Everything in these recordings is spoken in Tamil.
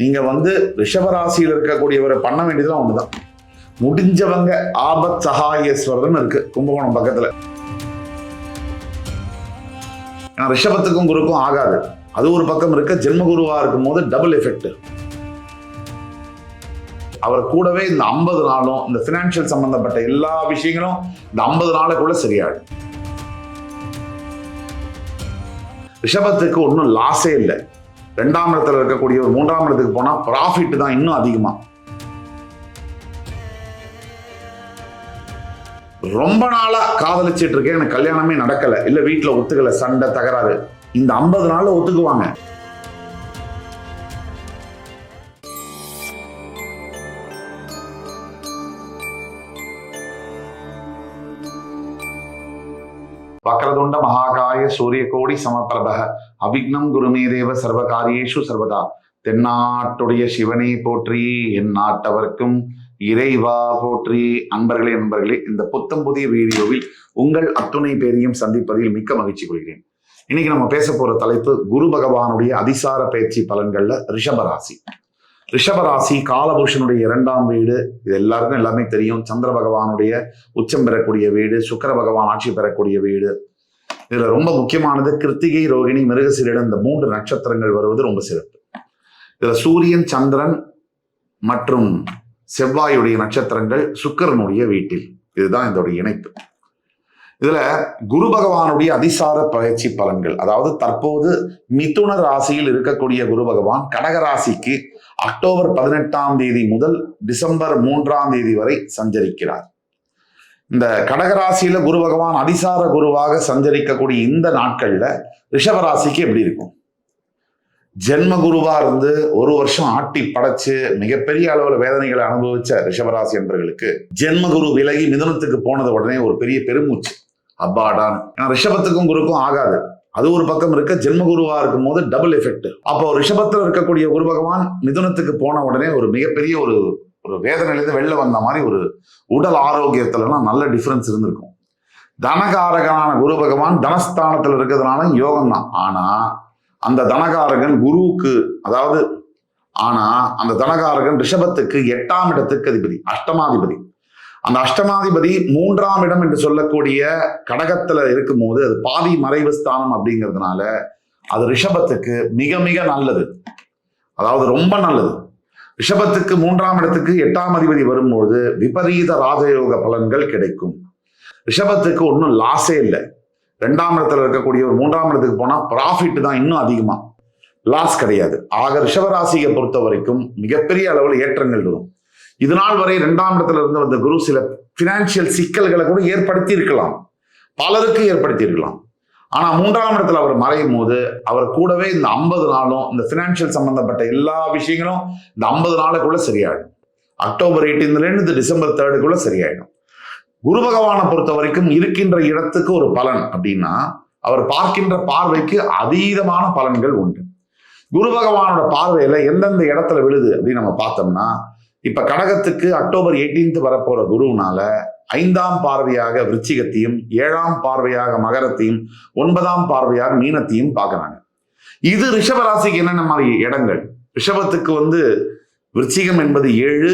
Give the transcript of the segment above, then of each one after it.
நீங்க வந்து ரிஷபராசியில் இருக்கக்கூடியவரை பண்ண வேண்டியதுலாம் ஒண்ணுதான். முடிஞ்சவங்க ஆபத் சகாயேஸ்வரர்னு இருக்கு கும்பகோணம் பக்கத்துல. ஆனா ரிஷபத்துக்கும் குருக்கும் ஆகாது. அது ஒரு பக்கம் இருக்க ஜென்மகுருவா இருக்கும் போது டபுள் எஃபெக்ட் அவர் கூடவே இந்த ஐம்பது நாளும் இந்த பினான்சியல் சம்பந்தப்பட்ட எல்லா விஷயங்களும் இந்த ஐம்பது நாளுக்குள்ள சரியாயிடும். ரிஷபத்துக்கு ஒன்றும் லாஸே இல்லை. ரெண்டாம் இடத்துல இருக்கக்கூடிய ஒரு மூன்றாம் இடத்துக்கு போனா ப்ராஃபிட் தான் இன்னும் அதிகமா. ரொம்ப நாளா காதலிச்சிட்டு இருக்கேன். எனக்கு கல்யாணமே நடக்கல. இல்ல வீட்டுல ஒத்துக்கல. சண்டை தகராறு. இந்த ஐம்பது நாள்ல ஒத்துக்குவாங்க. வக்ரதுண்ட மகாகாய சூரியகோடி சமப்பிரபக அவிக்னம் குருமே தேவ சர்வகாரியேஷு சர்வதா தென்னாட்டுடைய சிவனை போற்றி என் நாட்டவர்க்கும் இறைவா போற்றி. அன்பர்களே நண்பர்களே இந்த புத்தம் புதிய வீடியோவில் உங்கள் அத்துணை பேரையும் சந்திப்பதில் மிக்க மகிழ்ச்சி கொள்கிறேன். இன்னைக்கு நம்ம பேச போற தலைப்பு குரு பகவானுடைய அதிசார பயிற்சி பலன்கள்ல ரிஷபராசி ரிஷபராசி காலபுருஷனுடைய இரண்டாம் வீடு. இது எல்லாருக்கும் எல்லாமே தெரியும். சந்திர பகவானுடைய உச்சம் பெறக்கூடிய வீடு சுக்கர பகவான் ஆட்சி பெறக்கூடிய வீடு. இதுல ரொம்ப முக்கியமானது கிருத்திகை ரோகிணி மிருகசீரிடம் இந்த மூன்று நட்சத்திரங்கள் வருவது ரொம்ப சிறப்பு. இதுல சூரியன் சந்திரன் மற்றும் செவ்வாயுடைய நட்சத்திரங்கள் சுக்கிரனுடைய வீட்டில். இதுதான் இதோடைய இணைப்பு. இதுல குரு பகவானுடைய அதிசார பயிற்சி பலன்கள் அதாவது தற்போது மிதுன ராசியில் இருக்கக்கூடிய குரு பகவான் கடக ராசிக்கு அக்டோபர் பதினெட்டாம் தேதி முதல் டிசம்பர் மூன்றாம் தேதி வரை சஞ்சரிக்கிறார். இந்த கடகராசியில குரு பகவான் அதிசார குருவாக சஞ்சரிக்கக்கூடிய இந்த நாட்கள்ல ரிஷபராசிக்கு எப்படி இருக்கும்? ஜென்ம குருவா இருந்து ஒரு வருஷம் ஆட்டி படைச்சு மிகப்பெரிய அளவுல வேதனைகளை அனுபவிச்ச ரிஷபராசி என்பர்களுக்கு ஜென்ம குரு விலகி மிதனத்துக்கு போனது உடனே ஒரு பெரிய பெருமூச்சு. அப்பாடான்னு. ஏன்னா ரிஷபத்துக்கும் குருக்கும் ஆகாது. அது ஒரு பக்கம் இருக்க ஜென்ம குருவா இருக்கும் போது டபுள் எஃபெக்ட் அப்போ ரிஷபத்தில் இருக்கக்கூடிய குரு பகவான் மிதுனத்துக்கு போன உடனே ஒரு மிகப்பெரிய ஒரு ஒரு வேதனையிலேருந்து வெளில வந்த மாதிரி ஒரு உடல் ஆரோக்கியத்துலலாம் நல்ல டிஃப்ரென்ஸ் இருந்திருக்கும். தனகாரகனான குரு பகவான் தனஸ்தானத்தில் இருக்கிறதுனால யோகம் தான். ஆனா அந்த தனகாரகன் குருவுக்கு அதாவது ஆனா அந்த தனகாரகன் ரிஷபத்துக்கு எட்டாம் இடத்துக்கு அதிபதி அஷ்டமாதிபதி. அந்த அஷ்டமாதிபதி மூன்றாம் இடம் என்று சொல்லக்கூடிய கடகத்துல இருக்கும்போது அது பாதி மறைவு ஸ்தானம் அப்படிங்கிறதுனால அது ரிஷபத்துக்கு மிக மிக நல்லது. அதாவது ரொம்ப நல்லது. ரிஷபத்துக்கு மூன்றாம் இடத்துக்கு எட்டாம் அதிபதி வரும்போது விபரீத ராஜயோக பலன்கள் கிடைக்கும். ரிஷபத்துக்கு ஒன்றும் லாஸே இல்லை. ரெண்டாம் இடத்துல இருக்கக்கூடிய ஒரு மூன்றாம் இடத்துக்கு போனா ப்ராஃபிட் தான் இன்னும் அதிகமா. லாஸ் கிடையாது. ஆக ரிஷபராசியை பொறுத்த வரைக்கும் மிகப்பெரிய அளவில் ஏற்றங்கள் வரும். இது நாள் வரை இரண்டாம் இடத்துல இருந்து வந்த குரு சில பினான்சியல் சிக்கல்களை கூட ஏற்படுத்தி இருக்கலாம் பலருக்கு ஏற்படுத்தி இருக்கலாம் ஆனா மூன்றாம் இடத்துல அவர் மறையும் போது அவர் கூடவே இந்த ஐம்பது நாளும் இந்த ஃபினான்ஷியல் சம்பந்தப்பட்ட எல்லா விஷயங்களும் இந்த ஐம்பது நாளுக்குள்ள சரியாயிடும். அக்டோபர் எயிட்டீன்லேருந்து டிசம்பர் தேர்டுக்குள்ள சரியாயிடும். குரு பகவானை பொறுத்த வரைக்கும் இருக்கின்ற இடத்துக்கு ஒரு பலன் அப்படின்னா அவர் பார்க்கின்ற பார்வைக்கு அதீதமான பலன்கள் உண்டு. குரு பகவானோட பார்வையில எந்தெந்த இடத்துல விழுது அப்படின்னு நம்ம பார்த்தோம்னா இப்ப கடகத்துக்கு அக்டோபர் 18th வரப்போற குருவினால ஐந்தாம் பார்வையாக விருச்சிகத்தையும் ஏழாம் பார்வையாக மகரத்தையும் ஒன்பதாம் பார்வையாக மீனத்தையும் பார்க்கறாங்க. இது ரிஷபராசிக்கு என்னென்ன மாதிரி இடங்கள்? ரிஷபத்துக்கு வந்து விருச்சிகம் என்பது ஏழு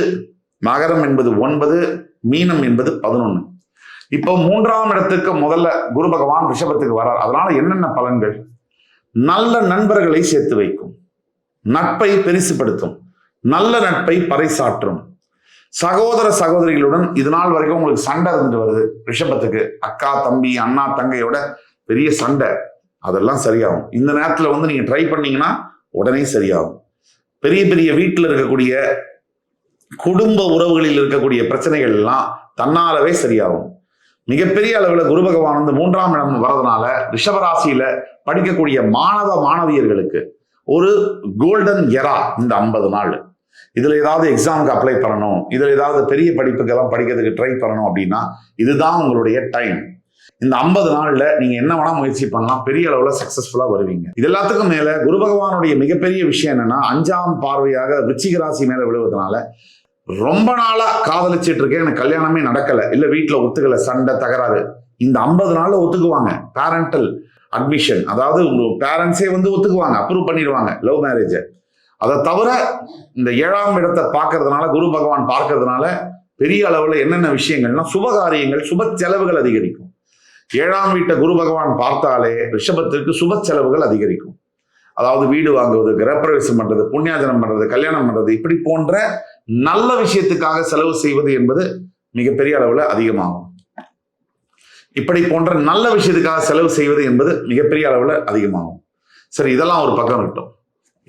மகரம் என்பது ஒன்பது மீனம் என்பது பதினொன்று இப்போ மூன்றாம் இடத்துக்கு முதல்ல குரு பகவான் ரிஷபத்துக்கு வரார் அதனால என்னென்ன பலன்கள்? நல்ல நண்பர்களை சேர்த்து வைக்கும். நட்பை பெரிசுபடுத்தும் நல்ல நட்பை பறைசாற்றும். சகோதர சகோதரிகளுடன் இது நாள் வரைக்கும் உங்களுக்கு சண்டை இருந்துட்டு வருது. ரிஷபத்துக்கு அக்கா தம்பி அண்ணா தங்கையோட பெரிய சண்டை. அதெல்லாம் சரியாகும். இந்த நேரத்துல வந்து நீங்க ட்ரை பண்ணீங்கன்னா உடனே சரியாகும். பெரிய பெரிய வீட்டில் இருக்கக்கூடிய குடும்ப உறவுகளில் இருக்கக்கூடிய பிரச்சனைகள் எல்லாம் தன்னாலவே சரியாகும். மிகப்பெரிய அளவில் குரு பகவான் வந்து மூன்றாம் இடம் வரதுனால ரிஷபராசியில படிக்கக்கூடிய மாணவ மாணவியர்களுக்கு ஒரு கோல்டன் எரா இந்த ஐம்பது நாள். இதில் ஏதாவது எக்ஸாமுக்கு அப்ளை பண்ணணும். இதில் ஏதாவது பெரிய படிப்புக்கெல்லாம் படிக்கிறதுக்கு ட்ரை பண்ணணும் அப்படின்னா இதுதான் உங்களுடைய டைம் இந்த ஐம்பது நாளில் நீங்கள் என்ன வேணால் முயற்சி பண்ணலாம். பெரிய அளவில் சக்ஸஸ்ஃபுல்லாக வருவீங்க. இது எல்லாத்துக்கும் மேலே குரு பகவானுடைய மிகப்பெரிய விஷயம் என்னென்னா அஞ்சாம் பார்வையாக விருச்சிக ராசி மேலே விழுவதனால ரொம்ப நாளாக காதலிச்சிட்டு இருக்கேன். எனக்கு கல்யாணமே நடக்கலை. இல்லை வீட்டில் ஒத்துக்கலை. சண்டை தகராறு. இந்த ஐம்பது நாளில் ஒத்துக்குவாங்க. பேரண்டல் அட்மிஷன் அதாவது உங்க பேரண்ட்ஸே வந்து ஒத்துக்குவாங்க. அப்ரூவ் பண்ணிடுவாங்க. லவ் மேரேஜ் அதை தவிர இந்த ஏழாம் இடத்தை பார்க்கறதுனால குரு பகவான் பார்க்கறதுனால பெரிய அளவில் என்னென்ன விஷயங்கள்னா சுபகாரியங்கள் சுப செலவுகள் அதிகரிக்கும். ஏழாம் வீட்டை குரு பகவான் பார்த்தாலே ரிஷபத்திற்கு சுப செலவுகள் அதிகரிக்கும். அதாவது வீடு வாங்குவது கிரகப்பிரவேசம் பண்றது புண்ணியாஜனம் பண்றது கல்யாணம் பண்றது இப்படி போன்ற நல்ல விஷயத்துக்காக செலவு செய்வது என்பது மிகப்பெரிய அளவில் அதிகமாகும். இப்படி போன்ற நல்ல விஷயத்துக்காக செலவு செய்வது என்பது மிகப்பெரிய அளவில் அதிகமாகும். சரி இதெல்லாம் ஒரு பக்கம் இருக்கட்டும்.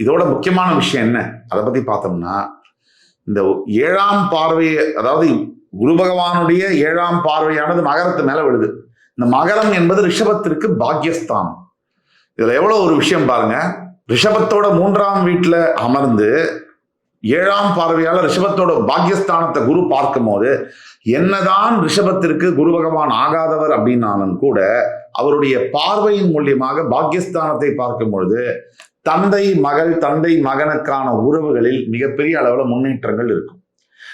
இதோட முக்கியமான விஷயம் என்ன? அதை பத்தி பார்த்தோம்னா இந்த ஏழாம் பார்வையை அதாவது குரு பகவானுடைய ஏழாம் பார்வையானது மகரத்து மேல விழுது. இந்த மகரம் என்பது ரிஷபத்திற்கு பாக்யஸ்தானம். இதுல எவ்வளவு ஒரு விஷயம் பாருங்க. ரிஷபத்தோட மூன்றாம் வீட்டுல அமர்ந்து ஏழாம் பார்வையால ரிஷபத்தோட பாக்யஸ்தானத்தை குரு பார்க்கும் போது என்னதான் ரிஷபத்திற்கு குரு பகவான் ஆகாதவர் அப்படின்னாலும் கூட அவருடைய பார்வையின் மூலியமாக பாக்யஸ்தானத்தை பார்க்கும் பொழுது தந்தை மகள் தந்தை மகனுக்கான உறவுகளில் மிகப்பெரிய அளவில் முன்னேற்றங்கள் இருக்கும்.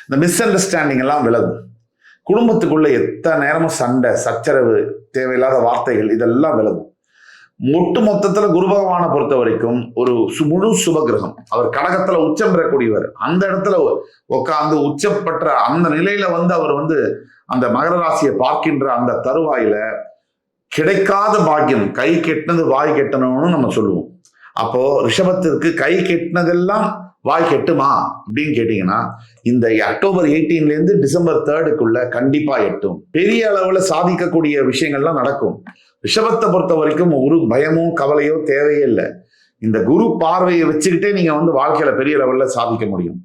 இந்த மிஸ் அண்டர்ஸ்டாண்டிங் எல்லாம் விலகும். குடும்பத்துக்குள்ள எத்தனை நேரமும் சண்டை சச்சரவு தேவையில்லாத வார்த்தைகள் இதெல்லாம் விலகும். ஒட்டு மொத்தத்துல குரு பகவானை பொறுத்த வரைக்கும் ஒரு சு- முழு சுபகிரகம். அவர் கடகத்துல உச்சம் பெறக்கூடியவர். அந்த இடத்துல உட்காந்து உச்சப்பட்ட அந்த நிலையில வந்து அவர் வந்து அந்த மகர ராசியை பார்க்கின்ற அந்த தருவாயில கிடைக்காத பாக்கியம் கை கெட்டினது வாய் கெட்டணும்னு நம்ம சொல்லுவோம். அப்போ ரிஷபத்திற்கு கை கெட்டினதெல்லாம் வாய் கெட்டுமா? அப்படின்னு கேட்டீங்கன்னா இந்த அக்டோபர் 18 ல இருந்து டிசம்பர் தேர்டுக்குள்ள கண்டிப்பா எட்டும். பெரிய அளவுல சாதிக்கக்கூடிய விஷயங்கள்லாம் நடக்கும். ரிஷபத்தை பொறுத்த வரைக்கும் ஒரு பயமோ கவலையோ தேவையே இல்லை. இந்த குரு பார்வையை வச்சுக்கிட்டே நீங்க வந்து வாழ்க்கையில பெரிய லெவல்ல சாதிக்க முடியும்.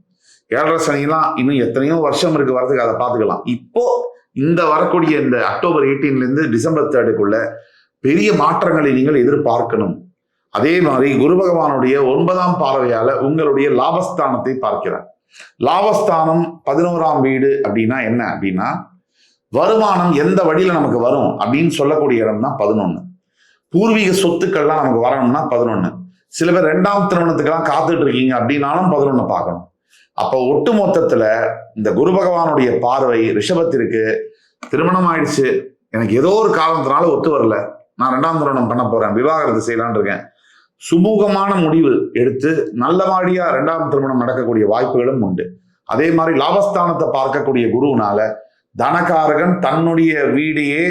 ஏழரை சனிலாம் இன்னும் எத்தனையோ வருஷம் இருக்கு வரதுக்கு அதை பார்த்துக்கலாம். இப்போ இந்த வரக்கூடிய இந்த அக்டோபர் 18 ல இருந்து டிசம்பர் தேர்டுக்குள்ள பெரிய மாற்றங்களை நீங்கள் எதிர்பார்க்கணும். அதே மாதிரி குரு பகவானுடைய ஒன்பதாம் பார்வையால உங்களுடைய லாபஸ்தானத்தை பார்க்கிறார். லாபஸ்தானம் பதினோராம் வீடு அப்படின்னா என்ன அப்படின்னா வருமானம் எந்த வழியில நமக்கு வரும் அப்படின்னு சொல்லக்கூடிய இடம் தான் பதினொன்னு. பூர்வீக சொத்துக்கள்லாம் நமக்கு வரணும்னா பதினொன்னு. சில பேர் ரெண்டாம் திருமணத்துக்கெல்லாம் காத்துட்டு இருக்கீங்க அப்படின்னாலும் பதினொன்னு பார்க்கணும். அப்போ ஒட்டு மொத்தத்துல இந்த குரு பகவானுடைய பார்வை ரிஷபத்திற்கு திருமணம் ஆயிடுச்சு. எனக்கு ஏதோ ஒரு காரணத்தினால ஒத்து வரல. நான் ரெண்டாம் திருமணம் பண்ண போறேன் விவாகரத்து செய்யலான் இருக்கேன். சுமூகமான முடிவு எடுத்து நல்லபடியா ரெண்டாம் திருமணம் நடக்கக்கூடிய வாய்ப்புகளும் உண்டு. அதே மாதிரி லாபஸ்தானத்தை பார்க்கக்கூடிய குருவினால தனகாரகன் தன்னுடைய வீடையே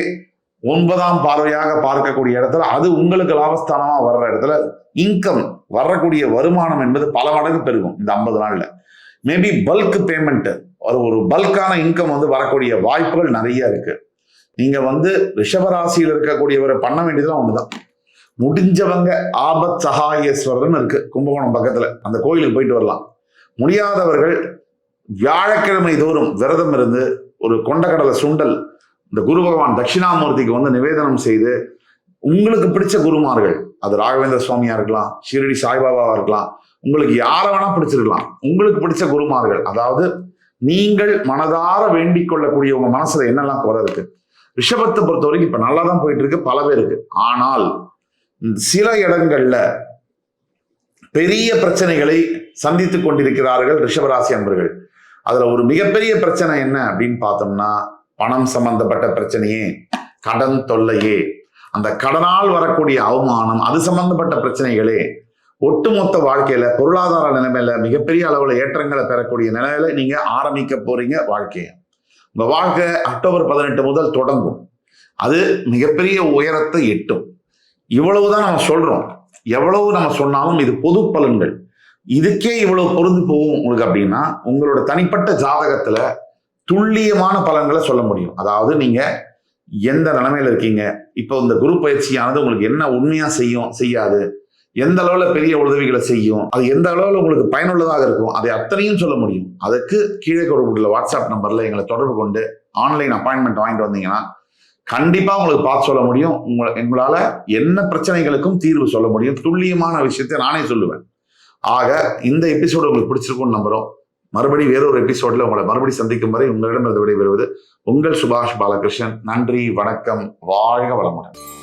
ஒன்பதாம் பார்வையாக பார்க்கக்கூடிய இடத்துல அது உங்களுக்கு லாபஸ்தானமா வர்ற இடத்துல இன்கம் வரக்கூடிய வருமானம் என்பது பல மடங்கு பெருகும் இந்த ஐம்பது நாள்ல. மேபி பல்க் பேமெண்ட் ஒரு ஒரு பல்கான இன்கம் வந்து வரக்கூடிய வாய்ப்புகள் நிறைய இருக்கு. நீங்க வந்து ரிஷபராசியில் இருக்கக்கூடியவரை பண்ண வேண்டியதுலாம் ஒண்ணுதான். முடிஞ்சவங்க ஆபத் சகாயேஸ்வரர்னு இருக்கு. கும்பகோணம் பக்கத்துல. அந்த கோயிலுக்கு போயிட்டு வரலாம். முடியாதவர்கள் வியாழக்கிழமை தோறும் விரதம் இருந்து ஒரு கொண்டக்கடலை சுண்டல் இந்த குரு பகவான் தட்சிணாமூர்த்திக்கு வந்து நிவேதனம் செய்து உங்களுக்கு பிடிச்ச குருமார்கள் அது ராகவேந்திர சுவாமியா இருக்கலாம் ஷீரடி சாய்பாபாவா இருக்கலாம் உங்களுக்கு யாரை வேணா பிடிச்சிருக்கலாம். உங்களுக்கு பிடிச்ச குருமார்கள் அதாவது நீங்கள் மனதார வேண்டிக் கொள்ளக்கூடிய உங்க மனசுல என்னெல்லாம் குறை இருக்கு. ரிஷபத்தை பொறுத்த வரைக்கும் இப்ப நல்லா தான் போயிட்டு இருக்கு பல பேருக்கு. ஆனால் சில இடங்கள்ல பெரிய பிரச்சனைகளை சந்தித்து கொண்டிருக்கிறார்கள் ரிஷபராசி அன்பர்கள். அதுல ஒரு மிகப்பெரிய பிரச்சனை என்ன அப்படின்னு பார்த்தோம்னா பணம் சம்பந்தப்பட்ட பிரச்சனையே கடன் தொல்லையே. அந்த கடனால் வரக்கூடிய அவமானம் அது சம்பந்தப்பட்ட பிரச்சனைகளே. ஒட்டுமொத்த வாழ்க்கையில பொருளாதார நிலைமையில மிகப்பெரிய அளவுல ஏற்றங்களை பெறக்கூடிய நிலையில நீங்க ஆரம்பிக்க போறீங்க வாழ்க்கையை. உங்க வாழ்க்கை அக்டோபர் பதினெட்டு முதல் தொடங்கும். அது மிகப்பெரிய உயரத்தை எட்டும். இவ்வளவுதான் நம்ம சொல்றோம். எவ்வளவு நம்ம சொன்னாலும் இது பொது பலன்கள். இதுக்கே இவ்வளவு பொருந்து போகும் உங்களுக்கு அப்படின்னா உங்களோட தனிப்பட்ட ஜாதகத்துல துல்லியமான பலன்களை சொல்ல முடியும். அதாவது நீங்க எந்த நிலைமையில இருக்கீங்க? இப்போ இந்த குரு பயிற்சியானது உங்களுக்கு என்ன உண்மையா செய்யும் செய்யாது? எந்த அளவுல பெரிய உதவிகளை செய்யும்? அது எந்த அளவுல உங்களுக்கு பயனுள்ளதாக இருக்கும்? அதை அத்தனையும் சொல்ல முடியும். அதுக்கு கீழே கொடுக்கக்கூடிய வாட்ஸ்அப் நம்பர்ல எங்களை தொடர்பு கொண்டு ஆன்லைன் அப்பாயின்மெண்ட் வாங்கிட்டு வந்தீங்கன்னா கண்டிப்பா உங்களுக்கு பார்த்து சொல்ல முடியும். உங்களை எங்களால என்ன பிரச்சனைகளுக்கும் தீர்வு சொல்ல முடியும். துல்லியமான விஷயத்தை நானே சொல்லுவேன். ஆக இந்த எபிசோடு உங்களுக்கு பிடிச்சிருக்கும்னு நம்புறோம். மறுபடியும் வேறொரு எபிசோட்ல உங்களை மறுபடியும் சந்திக்கும் வரை உங்களிடம் விடைபெறுவது உங்கள் சுபாஷ் பாலகிருஷ்ணன். நன்றி வணக்கம் வாழ்க வளமுடன்.